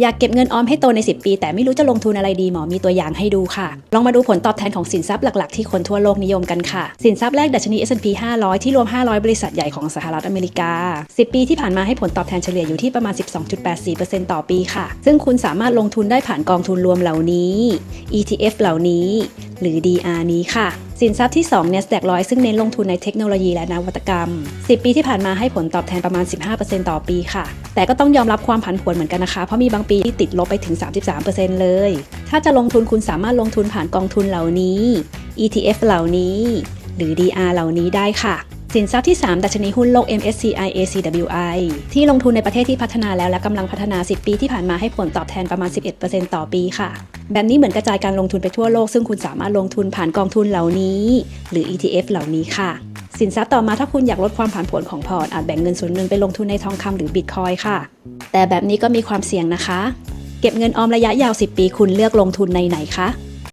อยากเก็บเงินออมให้โตใน 10 ปี แต่ไม่รู้จะลงทุนอะไรดีหมอมีตัวอย่างให้ดูค่ะ ลองมาดูผลตอบแทนของสินทรัพย์หลักๆ ที่คนทั่วโลกนิยมกันค่ะ สินทรัพย์แรกดัชนี S&P 500 ที่รวม 500 บริษัทใหญ่ของสหรัฐอเมริกา 10 ปีที่ผ่านมาให้ผลตอบแทนเฉลี่ยอยู่ที่ประมาณ 12.84%ต่อปีค่ะ ซึ่งคุณสามารถลงทุนได้ผ่านกองทุนรวมเหล่านี้ ETF เหล่านี้ หรือ DR นี้ค่ะ สินทรัพย์ที่2 NASDAQ 100 ซึ่งเน้นลงทุนในเทคโนโลยีและนวัตกรรม 10 ปีที่ผ่านมาให้ผลตอบแทนประมาณ 15%ต่อปีค่ะ แต่ก็ต้องยอมรับความผันผวนเหมือนกันนะคะ เพราะมีบางปีที่ติดลบไปถึง 33%เลย ถ้าจะลงทุนคุณสามารถลงทุนผ่านกองทุนเหล่านี้ ETF เหล่านี้ หรือ DR เหล่านี้ได้ค่ะ สินทรัพย์ที่ 3 ดัชนีหุ้นโลก MSCI ACWI ที่ลงทุนในประเทศที่พัฒนาแล้วและกำลังพัฒนา 10 ปีที่ผ่านมาให้ผลตอบแทนประมาณ 11%ต่อปีค่ะ แบบนี้เหมือนกระจายการลงทุนไปทั่วโลก ซึ่งคุณสามารถลงทุนผ่านกองทุนเหล่านี้ หรือ ETF เหล่านี้ค่ะ สินทรัพย์ต่อมาถ้าคุณอยากลดความผันผวนของพอร์ตอาจแบ่งเงินส่วนหนึ่งไปลงทุนในทองคำหรือบิตคอยค่ะ แต่แบบนี้ก็มีความเสี่ยงนะคะ เก็บเงินออมระยะยาว 10 ปีคุณเลือกลงทุนในไหนคะ